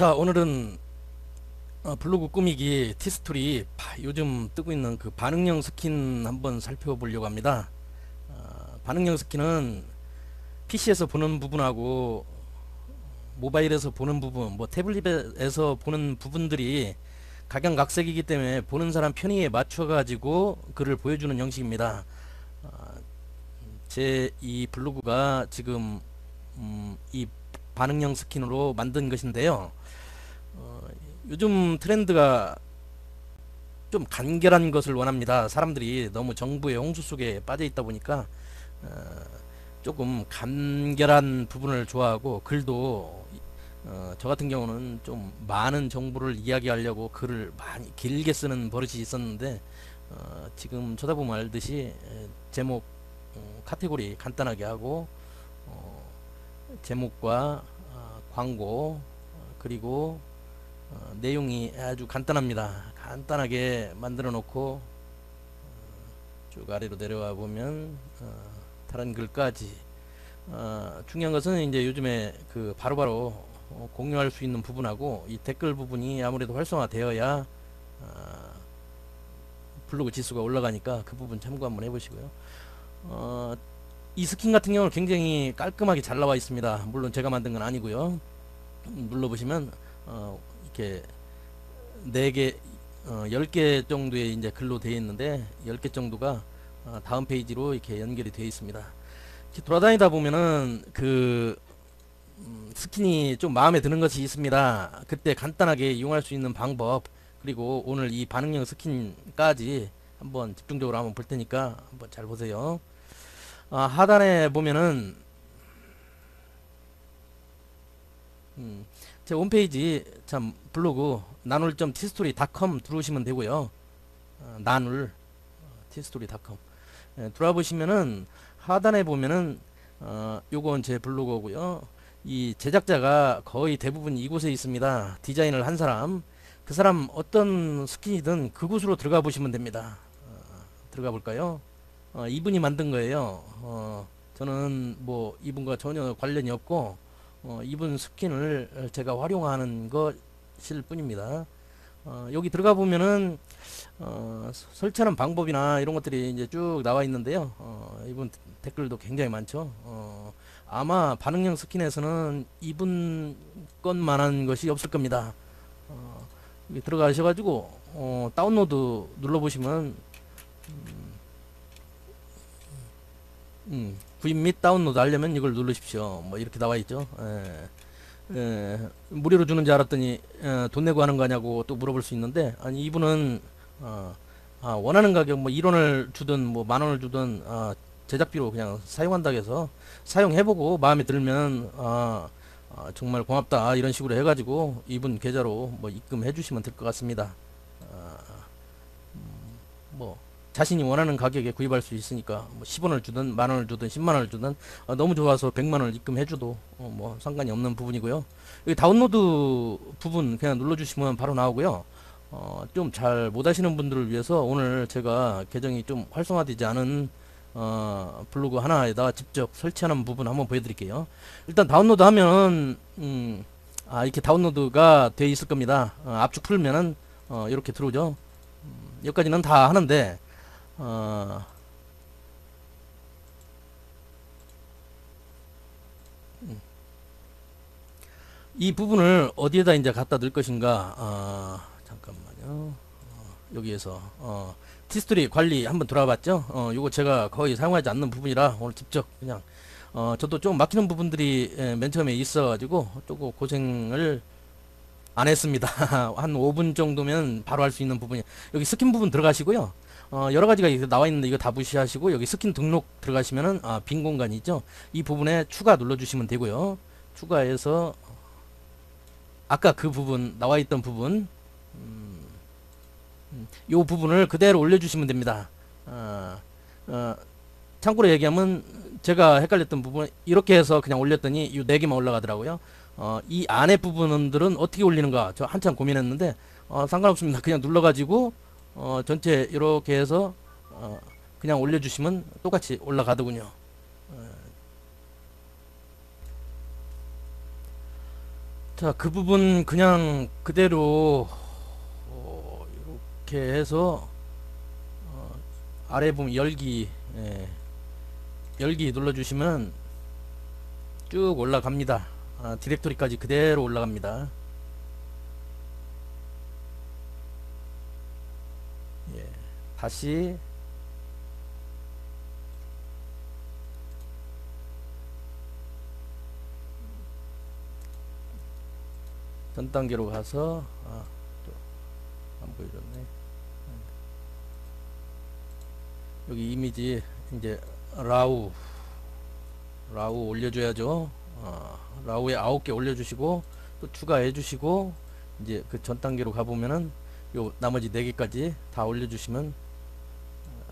자 오늘은 어, 블로그 꾸미기 티스토리 바- 요즘 뜨고 있는 그 반응형 스킨 한번 살펴보려고 합니다. 어, 반응형 스킨은 PC에서 보는 부분하고 모바일에서 보는 부분 뭐 태블릿에서 보는 부분들이 각양각색이기 때문에 보는 사람 편의에 맞춰 가지고 글을 보여주는 형식입니다. 제 이 블로그가 지금 음, 이 반응형 스킨으로 만든 것인데요. 어, 요즘 트렌드가 좀 간결한 것을 원합니다. 사람들이 너무 정부의 홍수 속에 빠져 있다 보니까 어, 조금 간결한 부분을 좋아하고 글도 어, 저 같은 경우는 좀 많은 정보를 이야기하려고 글을 많이 길게 쓰는 버릇이 있었는데 어, 지금 쳐다보면 알듯이 에, 제목 어, 카테고리 간단하게 하고 어, 제목과 어, 광고 어, 그리고 어, 내용이 아주 간단합니다. 간단하게 만들어 놓고 어, 쭉 아래로 내려와 보면 어, 다른 글까지 어, 중요한 것은 이제 요즘에 그 바로바로 어, 공유할 수 있는 부분하고 이 댓글 부분이 아무래도 활성화되어야 어, 블로그 지수가 올라가니까 그 부분 참고 한번 해보시고요. 어, 이 스킨 같은 경우는 굉장히 깔끔하게 잘 나와 있습니다. 물론 제가 만든 건 아니고요. 음, 눌러보시면 어, 이렇게 4개 어, 10개 정도의 이제 글로 되어 있는데 10개 정도가 어, 다음 페이지로 이렇게 연결이 되어 있습니다. 돌아다니다 보면은 그 음, 스킨이 좀 마음에 드는 것이 있습니다. 그때 간단하게 이용할 수 있는 방법 그리고 오늘 이 반응형 스킨까지 한번 집중적으로 한번 볼 테니까 한번 잘 보세요. 아, 하단에 보면은 음, 제 홈페이지 참 블로그 나눌.tstory.com 들어오시면 되고요. 어, 나눌 어, tstory.com 예, 들어와 보시면은 하단에 보면은 어, 요건 제 블로그고요. 이 제작자가 거의 대부분 이곳에 있습니다. 디자인을 한 사람 그 사람 어떤 스킨이든 그곳으로 들어가 보시면 됩니다. 어, 들어가 볼까요? 어, 이분이 만든 거예요. 어, 저는 뭐 이분과 전혀 관련이 없고 어, 이분 스킨을 제가 활용하는 것일 뿐입니다. 어, 여기 들어가 보면은 어, 서- 설치하는 방법이나 이런 것들이 이제 쭉 나와 있는데요. 어, 이분 댓글도 굉장히 많죠. 어, 아마 반응형 스킨에서는 이분 것만한 것이 없을 겁니다. 어, 여기 들어가셔가지고 어, 다운로드 눌러보시면 음, 구입 및 다운로드 하려면 이걸 누르십시오. 뭐 이렇게 나와 있죠. 예. 예, 무료로 주는 줄 알았더니 예, 돈 내고 하는 거냐고 또 물어볼 수 있는데 아니 이분은 어, 아, 원하는 가격 뭐 1원을 주든 뭐 만 원을 주든 아, 제작비로 그냥 사용한다고 해서 사용해보고 마음에 들면 아, 아, 정말 고맙다 이런 식으로 해가지고 이분 계좌로 뭐 입금해 주시면 될 것 같습니다. 아, 음, 뭐 자신이 원하는 가격에 구입할 수 있으니까 뭐 10원을 주든 만 원을 주든 10만 원을 주든 어, 너무 좋아서 100만 원을 입금해줘도 어, 뭐 상관이 없는 부분이고요. 여기 다운로드 부분 그냥 눌러주시면 바로 나오고요. 어, 좀 잘 못하시는 분들을 위해서 오늘 제가 계정이 좀 활성화되지 않은 어, 블로그 하나에다 직접 설치하는 부분 한번 보여드릴게요. 일단 다운로드 하면 음, 아, 이렇게 다운로드가 돼 있을 겁니다. 어, 압축 풀면은 어, 이렇게 들어오죠. 음, 여기까지는 다 하는데 어, 음. 이 부분을 어디에다 이제 갖다 넣을 것인가? 어, 잠깐만요. 어, 여기에서. 어, 티스토리 관리 한번 들어봤죠? 어, 요거 제가 거의 사용하지 않는 부분이라 오늘 직접 그냥 어, 저도 좀 막히는 부분들이 예, 맨 처음에 있어 가지고 조금 고생을 안 했습니다. 한 5분 정도면 바로 할 수 있는 부분이 여기 스킨 부분 들어가시고요 어, 여러 가지가 나와 있는데 이거 다 무시하시고 여기 스킨 등록 들어가시면은 아, 빈 공간이 있죠. 이 부분에 추가 눌러 주시면 되고요. 추가해서 아까 그 부분 나와 있던 부분 음, 음, 요 부분을 그대로 올려 주시면 됩니다. 아, 어, 참고로 얘기하면 제가 헷갈렸던 부분 이렇게 해서 그냥 올렸더니 이 네 개만 올라가더라고요. 어, 이 안에 부분들은 어떻게 올리는가 저 한참 고민했는데 어, 상관없습니다. 그냥 눌러가지고 어, 전체 이렇게 해서 어, 그냥 올려주시면 똑같이 올라가더군요. 어. 자, 그 부분 그냥 그대로 어, 이렇게 해서 어, 아래 보면 열기 예, 열기 눌러주시면 쭉 올라갑니다. 아, 디렉토리까지 그대로 올라갑니다. 예, 다시 전 단계로 가서 아, 또안 보여줬네. 여기 이미지 이제 라우 라우 올려줘야죠. 어, 라우에 아홉 개 올려주시고 또 추가해 주시고 이제 그 전 단계로 가보면은 요 나머지 네 개까지 다 올려주시면 어,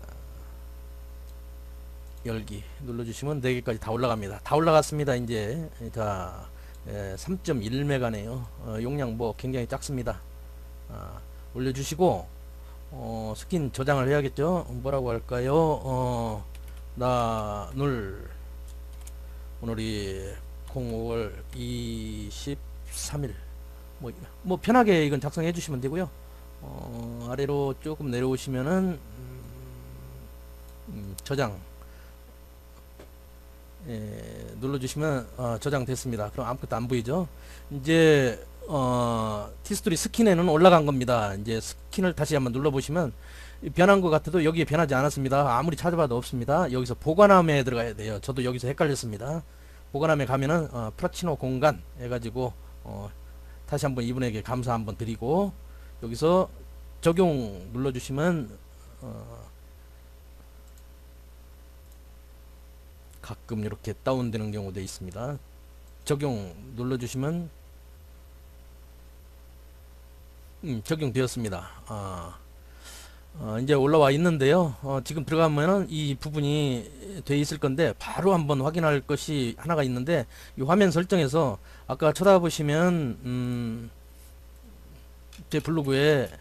열기 눌러주시면 네 개까지 다 올라갑니다. 다 올라갔습니다. 이제 자 3.1메가네요. 어, 용량 뭐 굉장히 작습니다. 아, 올려주시고 어, 스킨 저장을 해야겠죠. 뭐라고 할까요? 어, 나눌 오늘이 05월 23일 뭐, 뭐 편하게 이건 작성해 주시면 되고요. 어, 아래로 조금 내려오시면은 음, 음, 저장 예, 눌러주시면 어, 저장됐습니다. 그럼 아무것도 안 보이죠? 이제 어, 티스토리 스킨에는 올라간 겁니다. 이제 스킨을 다시 한번 눌러보시면 변한 것 같아도 여기에 변하지 않았습니다. 아무리 찾아봐도 없습니다. 여기서 보관함에 들어가야 돼요. 저도 여기서 헷갈렸습니다. 보관함에 가면은 어, 프라치노 공간 해가지고 어, 다시 한번 이분에게 감사 한번 드리고 여기서 적용 눌러주시면 어, 가끔 이렇게 다운되는 경우도 있습니다. 적용 눌러주시면 음, 적용되었습니다. 아, 어, 이제 올라와 있는데요. 어, 지금 들어가면은 이 부분이 돼 있을 건데 바로 한번 확인할 것이 하나가 있는데 이 화면 설정에서 아까 쳐다보시면 음, 제 블로그에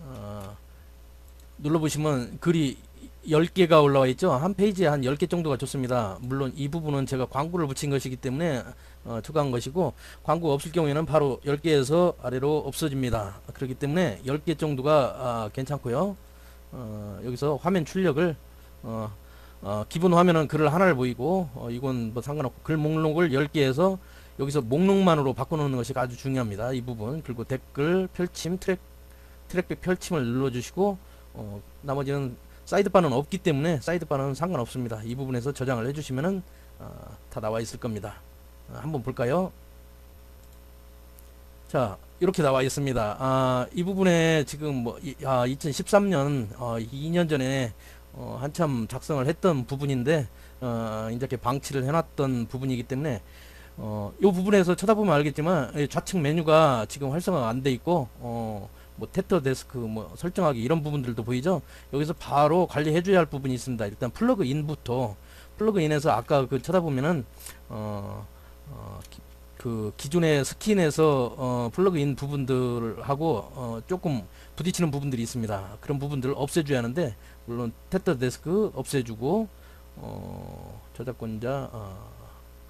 어, 눌러보시면 글이 10개가 올라와 있죠. 한 페이지에 한 10개 정도가 좋습니다. 물론 이 부분은 제가 광고를 붙인 것이기 때문에 어, 추가한 것이고 광고 없을 경우에는 바로 10개에서 아래로 없어집니다. 그렇기 때문에 10개 정도가 아, 괜찮고요. 어, 여기서 화면 출력을 어, 어, 기본 화면은 글을 하나를 보이고 어, 이건 뭐 상관없고 글 목록을 10개에서 여기서 목록만으로 바꿔놓는 것이 아주 중요합니다. 이 부분 그리고 댓글 펼침 트랙 트랙백 펼침을 눌러주시고 어, 나머지는 사이드바는 없기 때문에 사이드바는 상관없습니다. 이 부분에서 저장을 해주시면은 어, 다 나와 있을 겁니다. 어, 한번 볼까요? 자 이렇게 나와 있습니다. 아, 이 부분에 지금 뭐 이, 아, 2013년 어, 2년 전에 어, 한참 작성을 했던 부분인데 어, 이렇게 방치를 해놨던 부분이기 때문에 어, 이 부분에서 쳐다보면 알겠지만 이 좌측 메뉴가 지금 활성화가 안 돼 있고 어, 뭐 테터 데스크 뭐 설정하기 이런 부분들도 보이죠? 여기서 바로 관리해 줘야 할 부분이 있습니다. 일단 플러그 인부터 플러그 인에서 아까 그 쳐다보면은 어, 어, 기, 그 기존의 스킨에서 어, 플러그 인 부분들하고 어, 조금 부딪히는 부분들이 있습니다. 그런 부분들을 없애줘야 하는데 물론 테터 데스크 없애주고 어, 저작권자 어,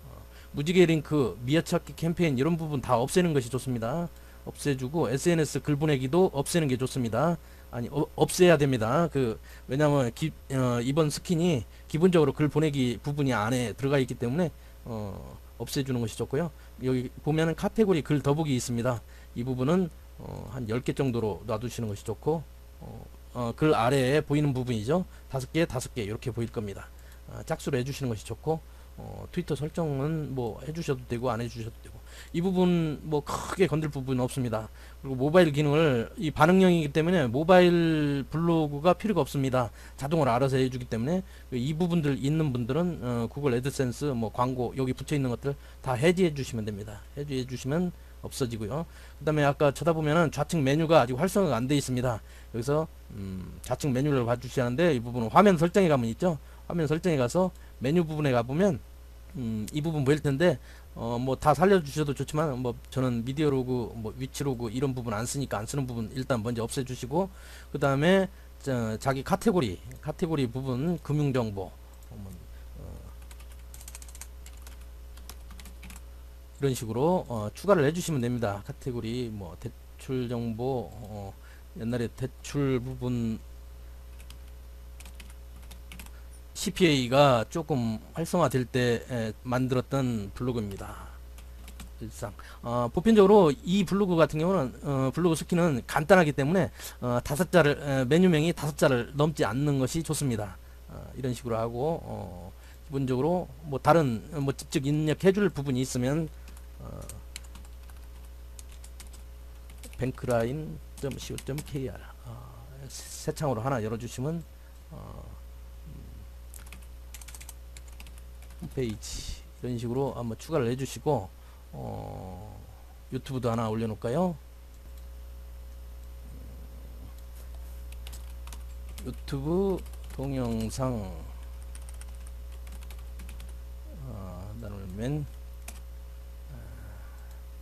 어, 무지개 링크 미아찾기 캠페인 이런 부분 다 없애는 것이 좋습니다 없애주고 SNS 글 보내기도 없애는 게 좋습니다. 아니 어, 없애야 됩니다. 그 왜냐하면 기, 어, 이번 스킨이 기본적으로 글 보내기 부분이 안에 들어가 있기 때문에 어, 없애주는 것이 좋고요. 여기 보면은 카테고리 글 더보기 있습니다. 이 부분은 어, 한 10개 정도로 놔두시는 것이 좋고 어, 어, 글 아래에 보이는 부분이죠. 다섯 개, 다섯 개 이렇게 보일 겁니다. 아, 짝수로 해주시는 것이 좋고 어, 트위터 설정은 뭐 해주셔도 되고 안 해주셔도 되고 이 부분 뭐 크게 건들 부분은 없습니다. 그리고 모바일 기능을 이 반응형이기 때문에 모바일 블로그가 필요가 없습니다. 자동으로 알아서 해주기 때문에 이 부분들 있는 분들은 어, 구글 애드센스 뭐 광고 여기 붙여 있는 것들 다 해지해 주시면 됩니다. 해지해 주시면 없어지고요. 그 다음에 아까 쳐다보면은 좌측 메뉴가 아직 활성화가 안 돼 있습니다. 여기서 음, 좌측 메뉴를 봐주셔야 하는데 이 부분은 화면 설정에 가면 있죠. 화면 설정에 가서 메뉴 부분에 가보면 음, 이 부분 보일 텐데 어, 뭐 다 살려주셔도 좋지만 뭐 저는 미디어 로그, 뭐 위치 로그 이런 부분 안 쓰니까 안 쓰는 부분 일단 먼저 없애주시고 그 다음에 자기 카테고리 카테고리 부분 금융정보 어, 이런 식으로 어, 추가를 해주시면 됩니다. 카테고리 뭐 대출 정보 어, 옛날에 대출 부분 CPA가 조금 활성화될 때 에, 만들었던 블로그입니다. 일상 어, 보편적으로 이 블로그 같은 경우는 어, 블로그 스키는 간단하기 때문에 어, 다섯 자를 에, 메뉴명이 다섯 자를 넘지 않는 것이 좋습니다. 어, 이런 식으로 하고 어, 기본적으로 뭐 다른 뭐 직접 입력해줄 부분이 있으면 어, 뱅크라인.co.kr 어, 새 창으로 하나 열어주시면 어, 음, 홈페이지 이런 식으로 한번 추가를 해주시고 어, 유튜브도 하나 올려놓을까요? 유튜브 동영상 어, 나누면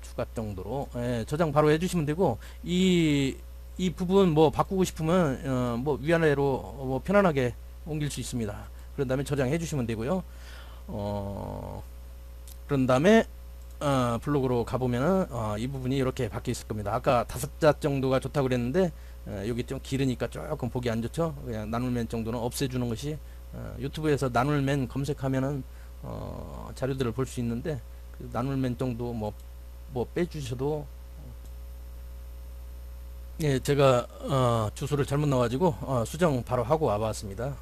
추가 정도로 예, 저장 바로 해주시면 되고 이 이 부분 뭐 바꾸고 싶으면 어, 뭐 위아래로 뭐 편안하게 옮길 수 있습니다. 그런 다음에 저장해 주시면 되고요. 어, 그런 다음에 어, 블로그로 가보면은 어, 이 부분이 이렇게 바뀌어 있을 겁니다. 아까 다섯 자 정도가 좋다고 그랬는데 어, 여기 좀 길으니까 조금 보기 안 좋죠. 그냥 나눌맨 정도는 없애주는 것이 어, 유튜브에서 나눌맨 검색하면은 어, 자료들을 볼 수 있는데 그 나눌맨 정도 뭐, 뭐 빼주셔도 예 제가 어, 주소를 잘못 넣어가지고 어, 수정 바로 하고 와봤습니다.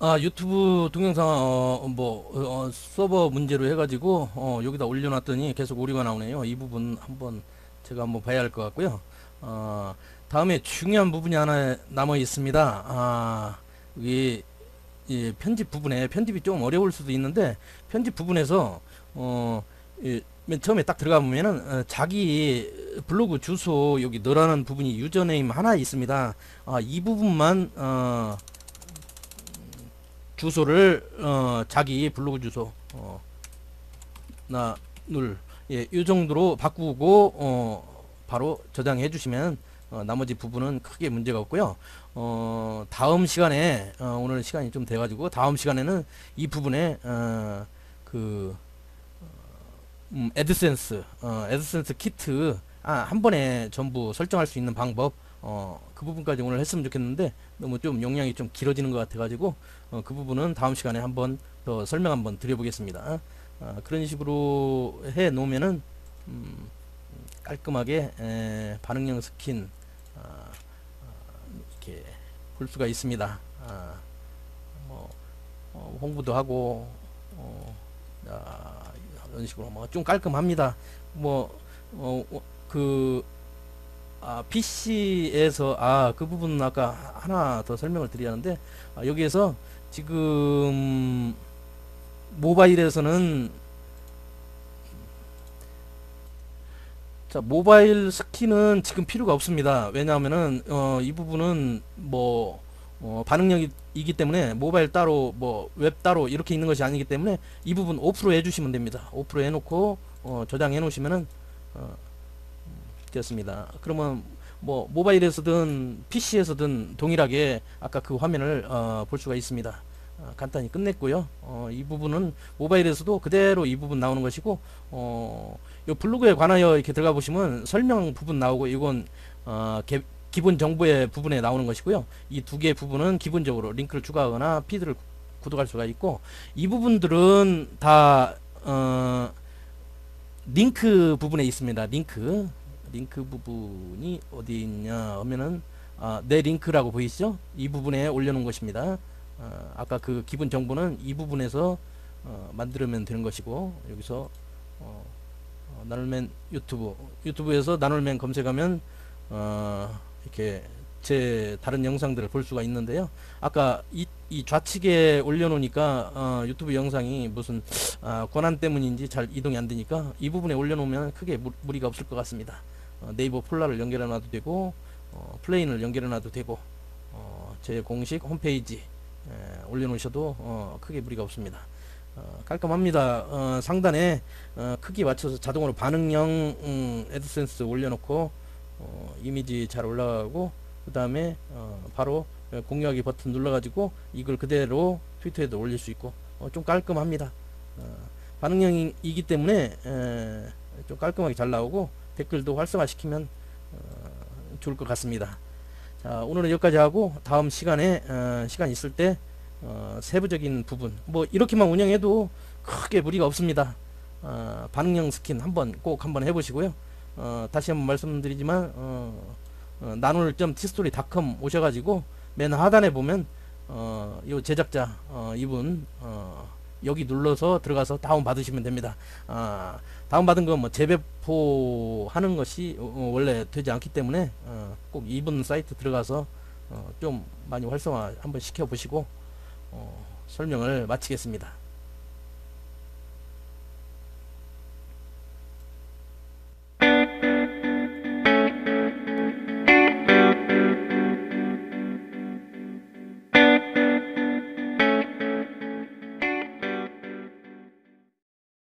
아 유튜브 동영상 어, 뭐 어, 서버 문제로 해가지고 어, 여기다 올려놨더니 계속 오류가 나오네요. 이 부분 한번 제가 한번 봐야 할 것 같고요. 어, 다음에 중요한 부분이 하나 남아 있습니다. 아, 여기 이 편집 부분에 편집이 좀 어려울 수도 있는데 편집 부분에서 어, 이, 맨 처음에 딱 들어가 보면은 어, 자기 블로그 주소 여기 넣으라는 부분이 유저네임 하나 있습니다. 아, 이 부분만 어, 주소를 어, 자기 블로그 주소 어, 나눌 예, 이 정도로 바꾸고 어, 바로 저장해 주시면 어, 나머지 부분은 크게 문제가 없고요. 어, 다음 시간에 어, 오늘 시간이 좀 돼가지고 다음 시간에는 이 부분에 어, 그 음, 애드센스 어, 애드센스 키트 아, 한 번에 전부 설정할 수 있는 방법 어, 그 부분까지 오늘 했으면 좋겠는데 너무 좀 용량이 좀 길어지는 것 같아가지고 어, 그 부분은 다음 시간에 한번 더 설명 한번 드려보겠습니다. 어, 그런 식으로 해 놓으면은 음, 깔끔하게 에, 반응형 스킨 어, 어, 이렇게 볼 수가 있습니다. 아, 뭐, 어, 홍보도 하고 어, 아, 이런 식으로 뭐 좀 깔끔합니다. 뭐 어, 그 아, PC에서 아, 그 부분은 아까 하나 더 설명을 드려야 하는데 아, 여기에서 지금 모바일에서는 자 모바일 스킨은 지금 필요가 없습니다. 왜냐하면은 어, 이 부분은 뭐 어, 반응력이기 때문에 모바일 따로 뭐 웹 따로 이렇게 있는 것이 아니기 때문에 이 부분 오프로 해주시면 됩니다. 오프로 해놓고 어, 저장해 놓으시면은 어, 되었습니다. 그러면 뭐 모바일에서든 PC에서든 동일하게 아까 그 화면을 어, 볼 수가 있습니다. 어, 간단히 끝냈고요. 어, 이 부분은 모바일에서도 그대로 이 부분 나오는 것이고 어, 요 블로그에 관하여 이렇게 들어가 보시면 설명 부분 나오고 이건 어, 개, 기본 정보의 부분에 나오는 것이고요. 이 두개 부분은 기본적으로 링크를 추가하거나 피드를 구독할 수가 있고 이 부분들은 다 어, 링크 부분에 있습니다. 링크 링크 부분이 어디 있냐 하면은 아, 내 링크라고 보이시죠? 이 부분에 올려놓은 것입니다. 어, 아까 그 기본 정보는 이 부분에서 어, 만들면 되는 것이고 여기서 어, 어, 나눌맨 유튜브 유튜브에서 나눌맨 검색하면 어, 이렇게 제 다른 영상들을 볼 수가 있는데요. 아까 이, 이 좌측에 올려놓으니까 어, 유튜브 영상이 무슨 아, 권한 때문인지 잘 이동이 안 되니까 이 부분에 올려놓으면 크게 무, 무리가 없을 것 같습니다. 어, 네이버 폴라를 연결해 놔도 되고 어, 플레인을 연결해 놔도 되고 어, 제 공식 홈페이지 에, 올려놓으셔도 어, 크게 무리가 없습니다. 어, 깔끔합니다. 어, 상단에 어, 크기 맞춰서 자동으로 반응형 음, 애드센스 올려놓고 어, 이미지 잘 올라가고 그 다음에 어, 바로 공유하기 버튼 눌러가지고 이걸 그대로 트위터에도 올릴 수 있고 어, 좀 깔끔합니다. 어, 반응형이기 때문에 에, 좀 깔끔하게 잘 나오고 댓글도 활성화시키면 어, 좋을 것 같습니다. 자, 오늘은 여기까지 하고 다음 시간에 어, 시간 있을 때 어, 세부적인 부분 뭐 이렇게만 운영해도 크게 무리가 없습니다. 어, 반응형 스킨 한번 꼭 한번 해보시고요. 어, 다시 한번 말씀드리지만 어, 어, 나눌.t스토리닷컴 오셔가지고 맨 하단에 보면 어, 요 제작자 어, 이분 어, 여기 눌러서 들어가서 다운 받으시면 됩니다. 아, 다운 받은 건 뭐 재배포 하는 것이 어, 어, 원래 되지 않기 때문에 어, 꼭 이분 사이트 들어가서 어, 좀 많이 활성화 한번 시켜 보시고 어, 설명을 마치겠습니다.